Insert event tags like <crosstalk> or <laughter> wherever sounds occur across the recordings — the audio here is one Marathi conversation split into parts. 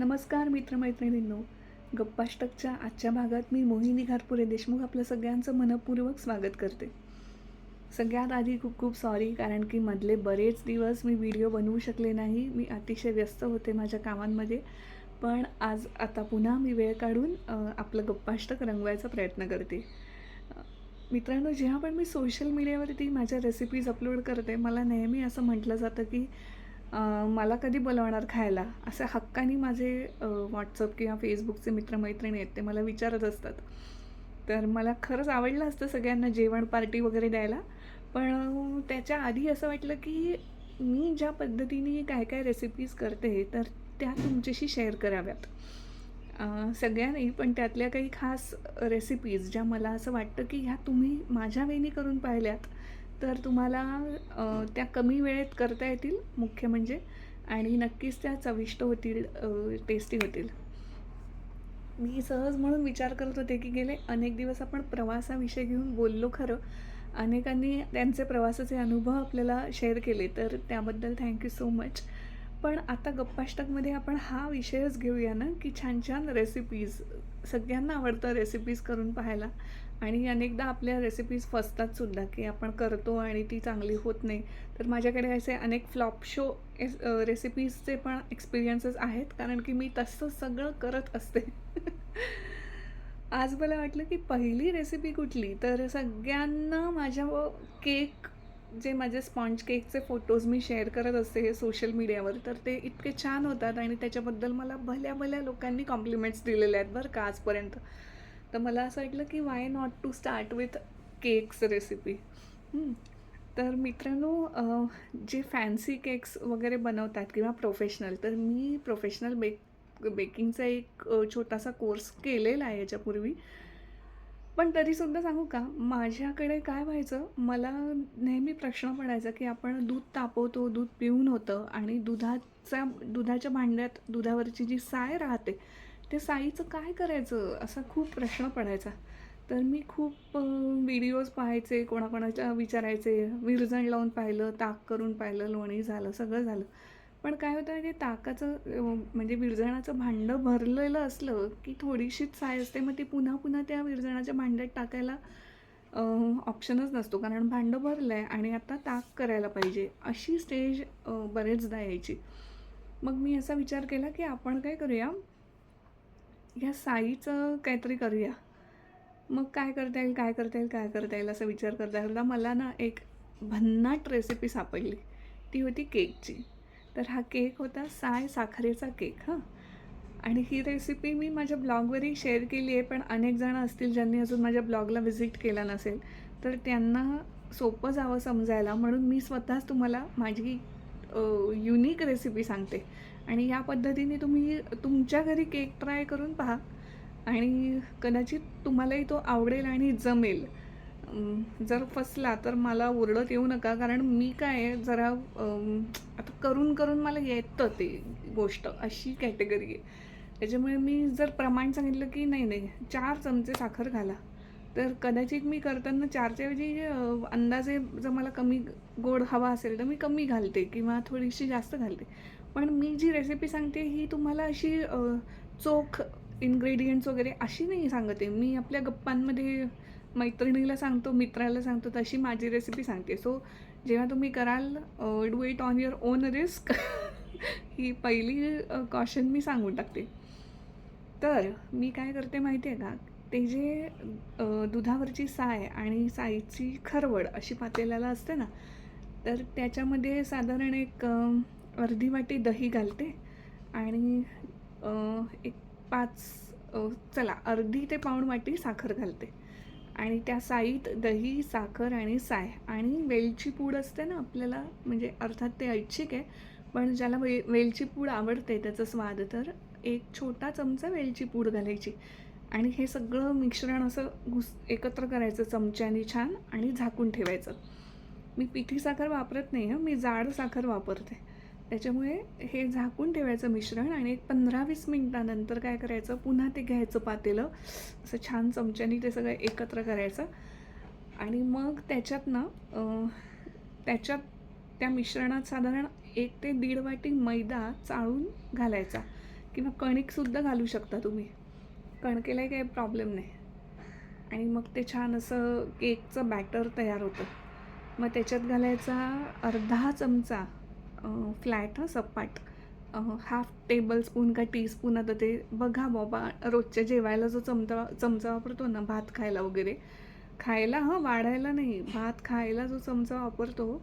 नमस्कार मित्रमैत्रिणींनो. गप्पाष्टकच्या आजच्या भागात मी मोहिनी घारपुरे देशमुख आपलं सगळ्यांचं मनपूर्वक स्वागत करते. सगळ्यात आधी खूप खूप सॉरी कारण की मधले बरेच दिवस मी व्हिडिओ बनवू शकले नाही. मी अतिशय व्यस्त होते माझ्या कामांमध्ये. पण आज आता पुन्हा मी वेळ काढून आपलं गप्पाष्टक रंगवायचा प्रयत्न करते. मित्रांनो जेव्हा पण मी सोशल मीडियावरती माझ्या रेसिपीज अपलोड करते मला नेहमी असं म्हटलं जातं की मला कधी बोलवणार खायला? असे हक्काने माझे व्हॉट्सअप किंवा फेसबुकचे मित्रमैत्रिणी आहेत ते मला विचारत असतात. तर मला खरंच आवडलं असतं सगळ्यांना जेवण पार्टी वगैरे द्यायला. पण त्याच्या आधी असं वाटलं की मी ज्या पद्धतीने काय काय रेसिपीज करते तर त्या तुमच्याशी शेअर कराव्यात. सगळ्यांनी सगळ्या नाही पण त्यातल्या काही खास रेसिपीज ज्या मला असं वाटतं की ह्या तुम्ही माझ्या वेणी करून पाहिल्यात तर तुम्हाला त्या कमी वेळेत करता येतील मुख्य म्हणजे आणि नक्कीच त्या चविष्ट होतील टेस्टी होतील. मी सहज म्हणून विचार करत होते की गेले अनेक दिवस आपण प्रवासाविषयी घेऊन बोललो खरं अनेकांनी त्यांचे प्रवासाचे अनुभव आपल्याला शेअर केले तर त्याबद्दल थँक्यू सो मच पण आता गप्पाष्टकमध्ये आपण हा विषयच घेऊया ना की छान छान रेसिपीज सगळ्यांना आवडतं रेसिपीज करून पाहायला. आणि अनेकदा आपल्या रेसिपीज फसतात सुद्धा की आपण करतो आणि ती चांगली होत नाही. तर माझ्याकडे असे अनेक फ्लॉप शो रेसिपीजचे पण एक्सपिरियन्सेस आहेत कारण की मी तसं सगळं करत असते. <laughs> आज मला वाटलं की पहिली रेसिपी कुठली? तर सगळ्यांना माझ्या केक जे माझे स्पॉन्ज केकचे फोटोज मी शेअर करत असते हे सोशल मीडियावर तर ते इतके छान होतात आणि त्याच्याबद्दल मला भल्या भल्या लोकांनी कॉम्प्लिमेंट्स दिलेले आहेत बरं का आजपर्यंत. तर मला असं वाटलं की why not to start with cakes recipe तर मित्रांनो जे फॅन्सी केक्स वगैरे बनवतात किंवा प्रोफेशनल तर मी प्रोफेशनल बेक बेकिंगचा एक छोटासा कोर्स केलेला आहे याच्यापूर्वी. पण तरीसुद्धा सांगू का माझ्याकडे काय व्हायचं मला नेहमी प्रश्न पडायचा की आपण दूध तापवतो दूध पिऊन होतं आणि दुधाचा दुधाच्या भांड्यात दुधावरची जी साय राहते ते साईचं काय करायचं? असा खूप प्रश्न पडायचा. तर मी खूप व्हिडिओज पाहायचे कोणाकोणाच्या विचारायचे विरजण लावून पाहिलं ताक करून पाहिलं लोणी झालं सगळं झालं. पण काय होतं म्हणजे ताकाचं म्हणजे विरजणाचं भांडं भरलेलं असलं की थोडीशीच साय असते. मग ती पुन्हा पुन्हा त्या विरजणाच्या भांड्यात टाकायला ऑप्शनच नसतो. कारण भांडं भरलं आहे आणि आता ताक करायला पाहिजे. अशी स्टेज बरेचदा यायची. मग मी असा विचार केला की आपण काय करूया ह्या साईचं काहीतरी करूया. मग काय करता येईल काय करता येईल काय करता येईल असा विचार करता करता मला ना एक भन्नाट रेसिपी सापडली. ती होती केकची. तर हा केक होता साय साखरेचा केक हां. आणि ही रेसिपी मी माझ्या ब्लॉगवरही शेअर केली आहे पण अनेक जणं असतील ज्यांनी अजून माझ्या ब्लॉगला व्हिजिट केला नसेल तर त्यांना सोपं जावं समजायला. म्हणून मी स्वतःच तुम्हाला माझी युनिक रेसिपी सांगते. आणि या पद्धतीने तुम्ही तुमच्या घरी केक ट्राय करून पहा. आणि कदाचित तुम्हालाही तो आवडेल आणि जमेल. जर फसला तर मला ओरडत येऊ नका कारण मी काय आहे जरा आता करून करून मला येतं ते गोष्ट अशी कॅटेगरी आहे. त्याच्यामुळे मी जर प्रमाण सांगितलं की नाही नाही चार चमचे साखर घाला. तर कदाचित मी करताना चारच्या ऐवजी अंदाजे जर मला कमी गोड हवा असेल तर मी कमी घालते किंवा थोडीशी जास्त घालते. पण मी जी रेसिपी सांगते ही तुम्हाला अशी चोख इन्ग्रेडियंट्स वगैरे अशी नाही सांगते. मी आपल्या गप्पांमध्ये मैत्रिणीला सांगतो मित्राला सांगतो तशी माझी रेसिपी सांगते. सो जेव्हा तुम्ही कराल do it on your own risk ही पहिली कॉशन मी सांगून टाकते. तर मी काय करते माहिती आहे का? ते जे दुधावरची साय आणि साईची खरवड अशी पातेल्याला असते ना तर त्याच्यामध्ये साधारण एक अर्धी वाटी दही घालते आणि एक पाच चला अर्धी ते पाऊण वाटी साखर घालते. आणि त्या साईत दही साखर आणि साय आणि वेलची पूड असते ना आपल्याला म्हणजे अर्थात ते ऐच्छिक आहे पण ज्याला वे वेलची पूड आवडते त्याचा स्वाद तर एक छोटा चमचा वेलची पूड घालायची. आणि हे सगळं मिश्रण असं घुस एकत्र करायचं चमच्याने छान आणि झाकून ठेवायचं. मी पिठी साखर वापरत नाही आहे मी जाड साखर वापरते. त्याच्यामुळे हे झाकून ठेवायचं मिश्रण आणि एक पंधरा वीस मिनटानंतर काय करायचं पुन्हा ते घ्यायचं पातेलं. असं छान चमच्याने ते सगळं एकत्र करायचं. आणि मग त्याच्यात ना त्याच्यात त्या मिश्रणात साधारण एक ते दीड वाटी मैदा चाळून घालायचा. किंवा कणिकसुद्धा घालू शकता तुम्ही. कणकेलाही काही प्रॉब्लेम नाही. आणि मग ते छान असं केकचं बॅटर तयार होतं. मग त्याच्यात घालायचा अर्धा चमचा फ्लॅट हा सपाट. हाफ टेबल स्पून का टीस्पून आता ते बघा बाबा रोजच्या जेवायला जो चमचा चमचा वापरतो ना भात खायला वगैरे खायला हां वाढायला नाही भात खायला जो चमचा वापरतो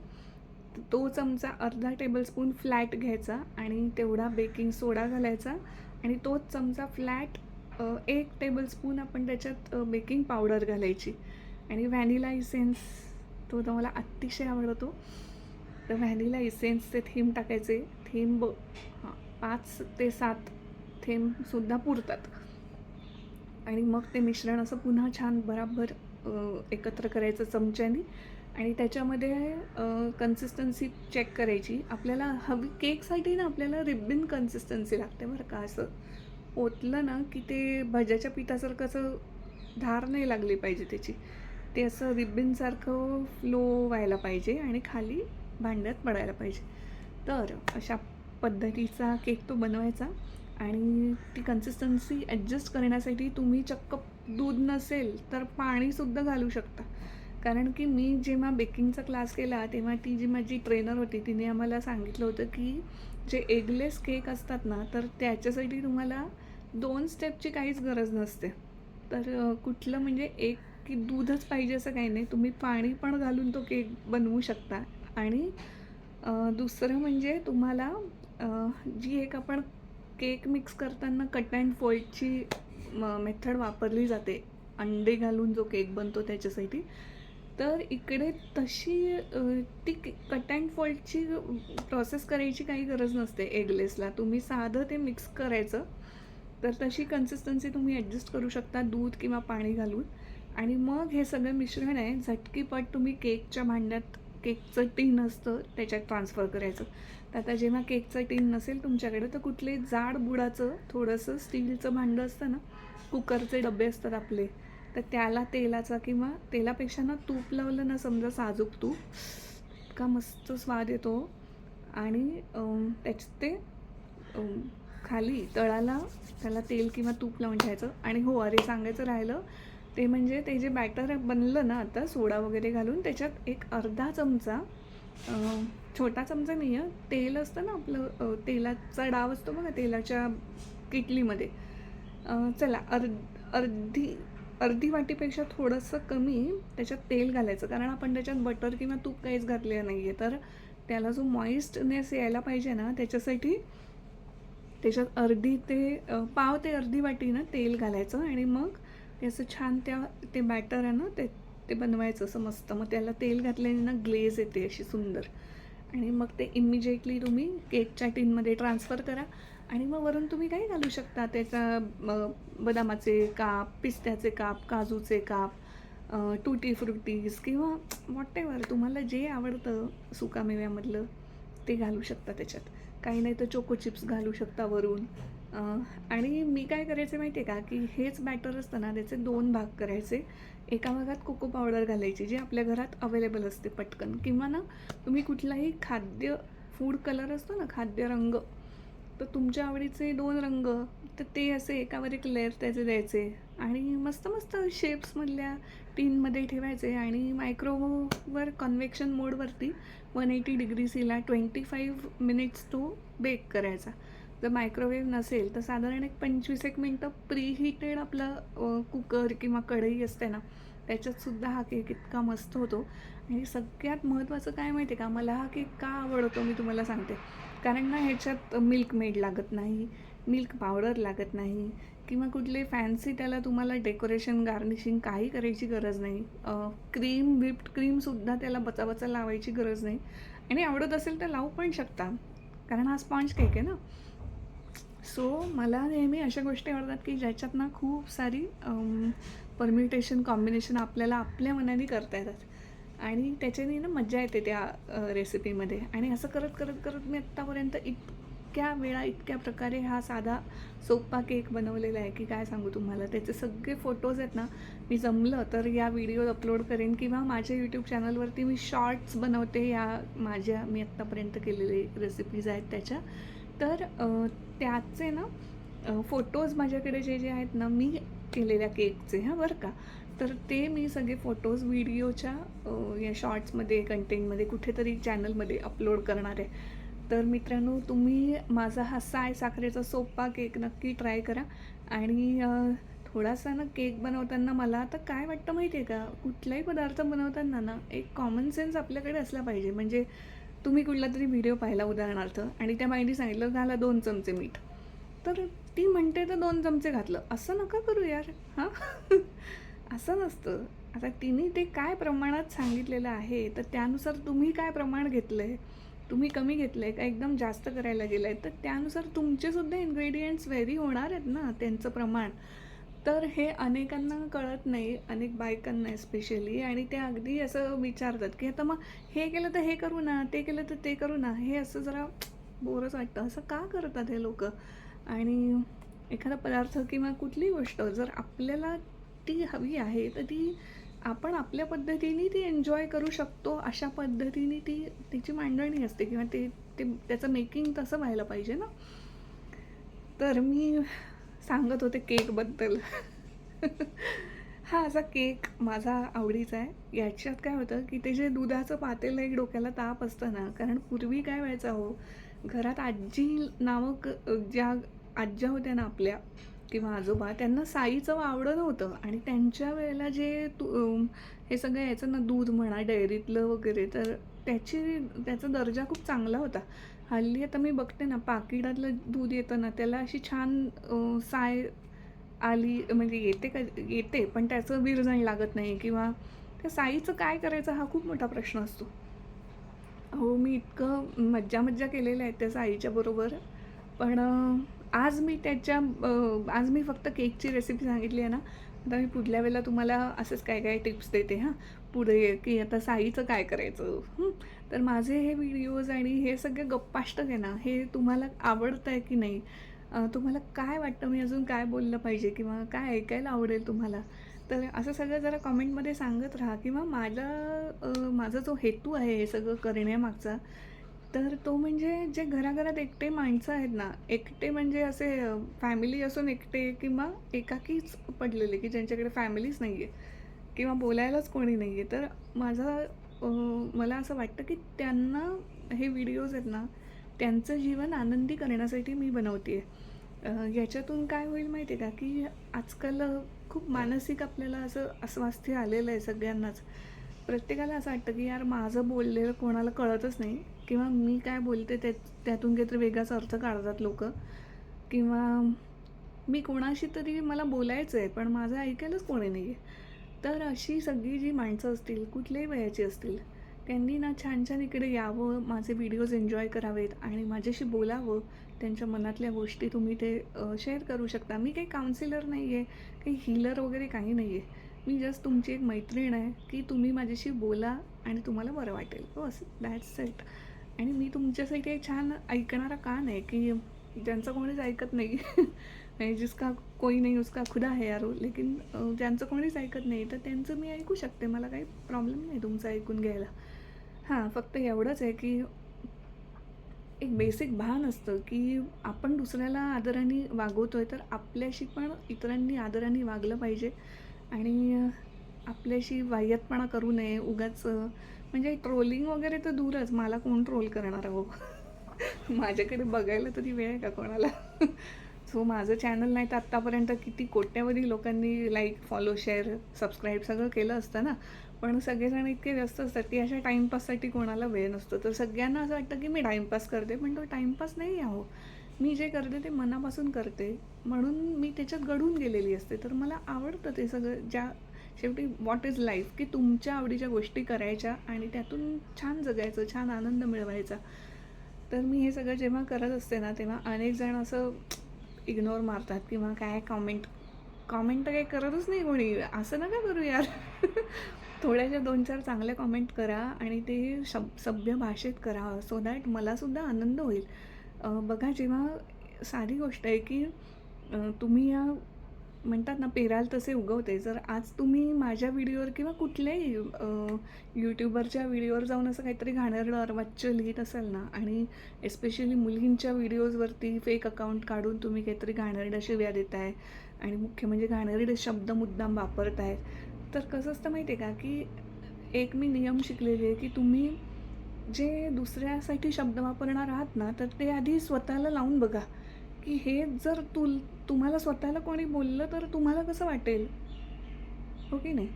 तो चमचा अर्धा टेबलस्पून फ्लॅट घ्यायचा आणि तेवढा बेकिंग सोडा घालायचा आणि तोच चमचा फ्लॅट एक टेबलस्पून आपण त्याच्यात बेकिंग पावडर घालायची. आणि व्हॅनिला इसेन्स तो तर मला अतिशय आवडतो. तर व्हॅनिला इसेन्सचे थेंब टाकायचे. थेंब हां पाच ते सात थेंबसुद्धा पुरतात. आणि मग ते मिश्रण असं पुन्हा छान बराबर एकत्र करायचं चमच्याने. आणि त्याच्यामध्ये कन्सिस्टन्सी चेक करायची. आपल्याला हवी केकसाठी ना आपल्याला रिब्बिन कन्सिस्टन्सी लागते बरं का असं. ओतलं ना की ते भज्याच्या पिठासारखं असं धार नाही लागली पाहिजे त्याची. ते असं रिब्बिनसारखं फ्लो व्हायला पाहिजे आणि खाली भांड्यात पडायला पाहिजे. तर अशा पद्धतीचा केक तो बनवायचा आणि ती कन्सिस्टन्सी ॲडजस्ट करण्यासाठी तुम्ही चक्क दूध नसेल तर पाणीसुद्धा घालू शकता. कारण की मी जेव्हा बेकिंगचा क्लास केला तेव्हा ती जी माझी ट्रेनर होती तिने आम्हाला सांगितलं होतं की जे एगलेस केक असतात ना तर त्याच्यासाठी तुम्हाला दोन स्टेपची काहीच गरज नसते. तर कुठलं म्हणजे एक की दूधच पाहिजे असं काही नाही. तुम्ही पाणी पण घालून तो केक बनवू शकता. आणि दुसरं म्हणजे तुम्हाला जी एक आपण केक मिक्स करताना कट अँड फोल्डची मेथड वापरली जाते अंडे घालून जो केक बनतो त्याच्यासाठी तर इकडे तशी ती कट अँड फोल्डची प्रोसेस करायची काही गरज नसते एगलेसला. तुम्ही साधं ते मिक्स करायचं तर तशी कन्सिस्टन्सी तुम्ही ॲडजस्ट करू शकता दूध किंवा पाणी घालून. आणि मग हे सगळं मिश्रण आहे झटकीपट तुम्ही केकच्या भांड्यात केकचं टीन असतं त्याच्यात ट्रान्सफर करायचं. तर आता जेव्हा केकचं टीन नसेल तुमच्याकडे तर कुठले जाड बुडाचं थोडंसं स्टीलचं भांडं असतं ना कुकरचे डबे असतात आपले तर त्याला तेलाचा किंवा तेलापेक्षा ना तूप लावलं ना समजा साजूक तूप इतका मस्त स्वाद येतो. आणि त्याच त्याच्यात ते खाली तळाला त्याला तेल किंवा तूप लावून घ्यायचं आणि हो अरे सांगायचं राहिलं ते म्हणजे ते जे बॅटर बनलं ना आता सोडा वगैरे घालून त्याच्यात एक अर्धा चमचा छोटा चमचा नाही आहे तेल असतं ना आपलं तेलाचा डाव असतो बघा तेलाच्या किटलीमध्ये. चला अर्ध अर्धी अर्धी वाटीपेक्षा थोडंसं कमी त्याच्यात तेल घालायचं. कारण आपण त्याच्यात बटर किंवा तूप काहीच घातलेलं नाही आहे तर त्याला जो मॉइस्टनेस यायला पाहिजे ना त्याच्यासाठी त्याच्यात अर्धी ते पाव ते अर्धी वाटी ना तेल घालायचं आणि मग ते असं छान त्या ते बॅटर आहे ना ते ते बनवायचं असं मस्त. मग त्याला तेल घातल्याने ना ग्लेज येते अशी सुंदर. आणि मग ते इमिजिएटली तुम्ही केकच्या टीनमध्ये ट्रान्सफर करा. आणि मग वरून तुम्ही काही घालू शकता? त्याचा बदामाचे काप पिस्त्याचे काप काजूचे काप टुटी फ्रुटीज किंवा वॉट एव्हर तुम्हाला जे आवडतं सुकामेव्यामधलं ते घालू शकता त्याच्यात. काही नाही तर चोको चिप्स घालू शकता वरून. आणि मी काय करायचे माहिती आहे का की हेच बॅटर असतं ना त्याचे दोन भाग करायचे. एका भागात कोको पावडर घालायची जी आपल्या घरात अवेलेबल असते पटकन. किंवा ना तुम्ही कुठलाही खाद्य फूड कलर असतो ना खाद्य रंग तर तुमच्या आवडीचे दोन रंग तर ते असे एकावर एक लेअर त्याचे द्यायचे. आणि मस्त मस्त शेप्समधल्या टीनमध्ये ठेवायचे आणि मायक्रोवर कॉन्व्हेक्शन मोडवरती वन एटी डिग्रीसीला ट्वेंटी फाईव्ह मिनिट्स तो बेक करायचा. जर मायक्रोवेव्ह नसेल तर साधारण एक पंचवीस एक मिनटं प्रीहिटेड आपलं कुकर किंवा कढई असते ना त्याच्यातसुद्धा हा केक इतका मस्त होतो. आणि सगळ्यात महत्त्वाचं काय माहिती आहे का? मला हा केक का आवडतो मी तुम्हाला सांगते. कारण ना ह्याच्यात मिल्क मेड लागत नाही मिल्क पावडर लागत नाही किंवा कुठले फॅन्सी त्याला तुम्हाला डेकोरेशन गार्निशिंग काही करायची गरज नाही. क्रीम व्हिप्ड क्रीमसुद्धा त्याला बचाबचा लावायची गरज नाही. आणि आवडत असेल तर लावू पण शकता. कारण हा स्पॉन्ज केक आहे ना. सो मला नेहमी अशा गोष्टी आवडतात की ज्याच्यात ना खूप सारी परम्युटेशन कॉम्बिनेशन आपल्याला आपल्या मनाने करता येतात. आणि त्याच्याने ना मजा येते त्या रेसिपीमध्ये आणि असं करत करत करत मी आत्तापर्यंत इतक्या वेळा इतक्या प्रकारे हा साधा सोपा केक बनवलेला आहे की काय सांगू तुम्हाला. त्याचे सगळे फोटोज आहेत ना मी जमलं तर या व्हिडिओ अपलोड करेन किंवा माझ्या यूट्यूब चॅनलवरती मी शॉर्ट्स बनवते या माझ्या मी आत्तापर्यंत केलेले रेसिपीज आहेत त्याच्या. तर त्याचे ना फोटोज माझ्याकडे जे जे आहेत ना मी केलेल्या केकचे हां बरं का? तर ते मी सगळे फोटोज व्हिडिओच्या या शॉर्ट्समध्ये कंटेंटमध्ये कुठेतरी चॅनलमध्ये अपलोड करणार आहे. तर मित्रांनो तुम्ही माझा हा साय साखरेचा सोपा केक नक्की ट्राय करा. आणि थोडासा ना केक बनवताना मला आता काय वाटतं माहिती आहे का? कुठलाही पदार्थ बनवताना ना एक कॉमन सेन्स आपल्याकडे असला पाहिजे. म्हणजे तुम्ही कुठला तरी व्हिडिओ पाहिला उदाहरणार्थ. आणि त्या बाईने सांगितलं घाला दोन चमचे मीठ. तर ती म्हणते तर दोन चमचे घातलं. असं नका करू यार. हां? <laughs> असं नसतं. आता तिने ते काय प्रमाणात सांगितलेलं आहे तर त्यानुसार तुम्ही काय प्रमाण घेतलं आहे तुम्ही कमी घेतलं आहे का? एकदम जास्त करायला गेलं आहे तर त्यानुसार तुमचेसुद्धा इन्ग्रेडियंट्स व्हेरी होणार आहेत ना त्यांचं प्रमाण. तर हे अनेकांना कळत नाही अनेक बायकांना स्पेशली आणि ते अगदी असं विचारतात की आता मग हे केलं तर हे करू ना ते केलं तर ते करू ना. हे असं जरा बोरच वाटतं. असं का करतात हे लोक? आणि एखादा पदार्थ किंवा कुठलीही गोष्ट जर आपल्याला ती हवी आहे तर ती आपण आपल्या पद्धतीने ती एन्जॉय करू शकतो. अशा पद्धतीने ती तिची मांडणी असते किंवा ते ते त्याचं मेकिंग तसं व्हायला पाहिजे ना? तर मी सांगत होते केकबद्दल हा असा केक माझा आवडीचा आहे. याच्यात काय होतं की ते जे दुधाचं पातेलं एक डोक्याला ताप असतं ना कारण पूर्वी काय व्हायचं हो घरात आजी नामक ज्या आज्या होत्या ना आपल्या किंवा आजोबा त्यांना साईचं आवडं नव्हतं आणि त्यांच्या वेळेला जे तू हे सगळं यायचं ना दूध म्हणा डेअरीतलं वगैरे तर त्याची त्याचा दर्जा खूप चांगला होता. हल्ली आता मी बघते ना पाकिटातलं दूध येतं ना त्याला अशी छान साय आली म्हणजे येते का येते पण त्याचं विरजण लागत नाही किंवा त्या साईचं काय करायचं हा खूप मोठा प्रश्न असतो. हो मी इतकं मज्जा मज्जा केलेल्या आहेत त्या साईच्या बरोबर पण आज मी त्याच्या आज मी फक्त केकची रेसिपी सांगितली आहे ना आता मी पुढल्या वेळेला तुम्हाला असंच काय काय टिप्स देते हां. पुढे की आता साईचं काय करायचं? तर माझे हे व्हिडिओज आणि हे सगळे गप्पाष्टक आहे ना हे तुम्हाला आवडतं आहे की नाही? तुम्हाला काय वाटतं? मी अजून काय बोललं पाहिजे किंवा काय ऐकायला आवडेल तुम्हाला? तर असं सगळं जरा कमेंटमध्ये सांगत राहा किंवा माझा माझा जो हेतू आहे हे सगळं करण्यामागचा तर तो म्हणजे जे घराघरात एकटे माणसं आहेत ना एकटे म्हणजे असे फॅमिली असून एकटे किंवा एकाकीच पडलेले की ज्यांच्याकडे फॅमिलीच नाही आहे किंवा बोलायलाच कोणी नाही आहे तर माझा मला असं वाटतं की त्यांना हे व्हिडिओज आहेत ना त्यांचं जीवन आनंदी करण्यासाठी मी बनवते आहे याच्यातून काय होईल माहिती आहे का? की आजकाल खूप मानसिक आपल्याला असं अस्वास्थ्य आलेलं आहे सगळ्यांनाच. प्रत्येकाला असं वाटतं की यार माझं बोललेलं कोणाला कळतच नाही. किंवा मी काय बोलते त्या त्यातून काहीतरी वेगळाच अर्थ काढतात लोक. किंवा मी कोणाशी तरी मला बोलायचं आहे पण माझं ऐकायलाच कोणी नाही आहे तर अशी सगळी जी माणसं असतील कुठल्याही वयाची असतील त्यांनी ना छान छान इकडे यावं माझे व्हिडिओज एन्जॉय करावेत आणि माझ्याशी बोलावं त्यांच्या मनातल्या गोष्टी तुम्ही ते शेअर करू शकता. मी काही काउन्सिलर नाही आहे काही हिलर वगैरे काही नाही आहे मी जस्ट तुमची एक मैत्रीण आहे की तुम्ही माझ्याशी बोला आणि तुम्हाला बरं वाटेल. बस दॅट्स इट आणि मी तुमच्यासाठी एक छान ऐकणारा कान आहे की ज्यांचं कोणीच ऐकत नाही. <laughs> म्हणजे जिसका कोई नाही उसका खुदा है यारो लेकिन ज्यांचं कोणीच ऐकत नाही तर त्यांचं मी ऐकू शकते. मला काही प्रॉब्लेम नाही तुमचं ऐकून घ्यायला. हां फक्त एवढंच आहे की एक बेसिक भान असतं की आपण दुसऱ्याला आदराने आहे तर आपल्याशी पण इतरांनी आदराने वागलं पाहिजे. आणि आपल्याशी वाह्यातपणा करू नये. उगाच म्हणजे ट्रोलिंग वगैरे तर दूरच. मला कोण ट्रोल करणार हो <laughs> माझ्याकडे बघायला तरी वेळ आहे का कोणाला? <laughs> सो माझं चॅनल नाही तर आत्तापर्यंत किती कोट्यावधी लोकांनी लाईक फॉलो शेअर सबस्क्राईब सगळं केलं असतं ना. पण सगळेजण इतके व्यस्त असतात की अशा टाईमपाससाठी कोणाला वेळ नसतो. तर सगळ्यांना असं वाटतं की मी टाईमपास करते पण तो टाईमपास नाही आहो मी जे करते ते मनापासून करते. म्हणून मी त्याच्यात घडून गेलेली असते. तर मला आवडतं ते सगळं ज्या शेवटी व्हॉट इज लाईफ की तुमच्या आवडीच्या गोष्टी करायच्या आणि त्यातून छान जगायचं छान आनंद मिळवायचा. तर मी हे सगळं जेव्हा करत असते ना तेव्हा अनेक जण असं इग्नोर मारतात किंवा काय कॉमेंट कॉमेंट तर काही करतच नाही कोणी. असं नका करू यार. <laughs> थोड्याशा दोन चार चांगल्या कॉमेंट करा आणि ते शब सभ्य भाषेत करा सो दॅट मलासुद्धा आनंद होईल. बघा जेव्हा साधी गोष्ट आहे की तुम्ही या म्हणतात ना पेराल तसे उगवते. जर आज तुम्ही माझ्या व्हिडिओवर किंवा कुठल्याही यूट्यूबरच्या व्हिडिओवर जाऊन असं काहीतरी घाणेरडं अर्वाच्य लिहित असाल ना आणि एस्पेशली मुलींच्या व्हिडिओजवरती फेक अकाउंट काढून तुम्ही काहीतरी घाणेरड्या शिव्या देताय आणि मुख्य म्हणजे घाणेरडे शब्द मुद्दाम वापरताय तर कसं असतं माहिती आहे का की एक मी नियम शिकलेले आहे की तुम्ही जे दुसऱ्यासाठी शब्द वापरणार आहात ना तर ते आधी स्वतःला लावून बघा. की हे जर तु तुम्हाला स्वतःला कोणी बोललं तर तुम्हाला कसं वाटेल? हो की नाही?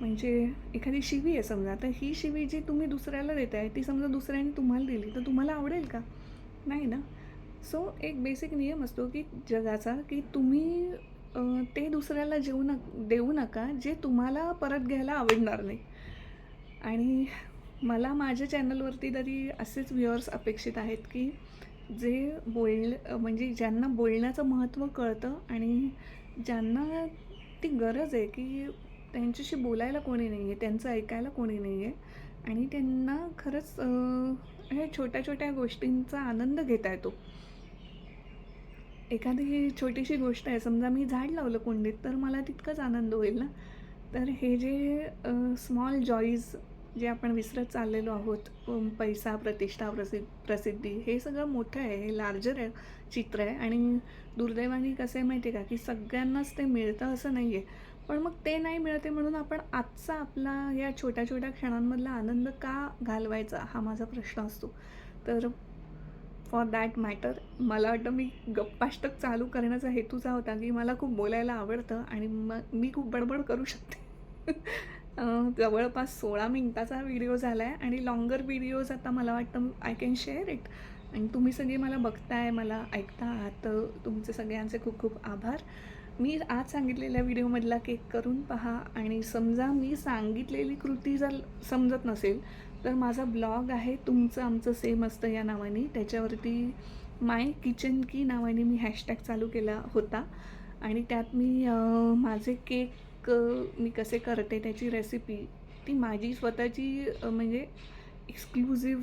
म्हणजे एखादी शिवी आहे समजा तर ही शिवी जी तुम्ही दुसऱ्याला देताय ती समजा दुसऱ्याने तुम्हाला दिली तर तुम्हाला आवडेल का? नाही ना? सो एक बेसिक नियम असतो की जगाचा की तुम्ही ते दुसऱ्याला जेवू न देऊ नका जे तुम्हाला परत घ्यायला आवडणार नाही. आणि मला माझ्या चॅनलवरती तरी असेच व्ह्युअर्स अपेक्षित आहेत की जे बोल म्हणजे ज्यांना बोलण्याचं महत्त्व कळतं आणि ज्यांना ती गरज आहे की त्यांच्याशी बोलायला कोणी नाही आहे त्यांचं ऐकायला कोणी नाही आहे आणि त्यांना खरंच हे ह्या छोट्या छोट्या गोष्टींचा आनंद घेता येतो. एखादी छोटीशी गोष्ट आहे समजा मी झाड लावलं कुंडीत तर मला तितकाच आनंद होईल ना? तर हे जे स्मॉल जॉईज जे आपण विसरत चाललेलो आहोत पैसा प्रतिष्ठा प्रसिद्ध प्रसिद्धी हे सगळं मोठं आहे हे लार्जर आहे चित्र आहे. आणि दुर्दैवाने कसं आहे माहिती आहे का? की सगळ्यांनाच ते मिळतं असं नाही आहे पण मग ते नाही मिळते म्हणून आपण आजचा आपला या छोट्या छोट्या क्षणांमधला आनंद का घालवायचा? हा माझा प्रश्न असतो. तर फॉर दॅट मॅटर मला वाटतं मी गप्पाष्टक चालू करण्याचा हेतूचा होता की मला खूप बोलायला आवडतं आणि मग मी खूप बडबड करू शकते. <laughs> जवळपास सोळा मिनटाचा व्हिडिओ झाला आहे आणि लॉंगर व्हिडिओज आता मला वाटतं आय कॅन शेअर इट आणि तुम्ही सगळे मला बघताय मला ऐकता आहात तर तुमचे सगळ्यांचे खूप खूप आभार. मी आज सांगितलेल्या व्हिडिओमधला केक करून पहा आणि समजा मी सांगितलेली कृती जर समजत नसेल तर माझा ब्लॉग आहे तुमचं आमचं सेम असतं या नावाने. त्याच्यावरती माय किचन की नावाने मी हॅशटॅग चालू केला होता. आणि त्यात मी माझे केक अं, मी कसे करते त्याची रेसिपी ती माझी स्वतःची म्हणजे एक्सक्लुझिव्ह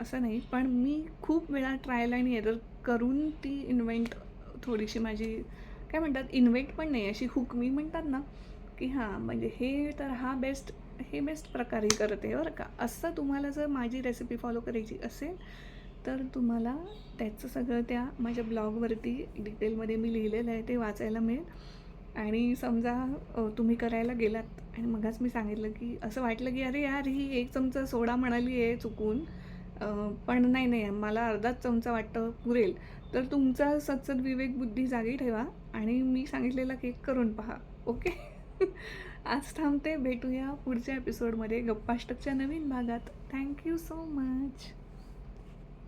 असं नाही पण मी खूप वेळा ट्रायल आणि एरर करून ती इन्व्हेंट थोडीशी माझी काय म्हणतात इन्व्हेंट पण नाही अशी हुकमी म्हणतात ना की हां म्हणजे हे तर हा बेस्ट हे बेस्ट प्रकारे करते बरं का. असं तुम्हाला जर माझी रेसिपी फॉलो करायची असेल तर तुम्हाला त्याचं सगळं त्या माझ्या ब्लॉगवरती डिटेलमध्ये मी लिहिलेलं आहे ते वाचायला मिळेल. आणि समजा तुम्ही करायला गेलात आणि मगच मी सांगितलं की असं वाटलं की अरे यार ही एक चमचा सोडा म्हणाली आहे चुकून. पण नाही नाही मला अर्धाच चमचा वाटतं पुरेल. तर तुमचा सतसद विवेक बुद्धी जागी ठेवा आणि मी सांगितलेला केक करून पहा ओके? <laughs> आज थांबते भेटूया पुढच्या एपिसोडमध्ये गप्पाष्टकच्या नवीन भागात. Thank you so much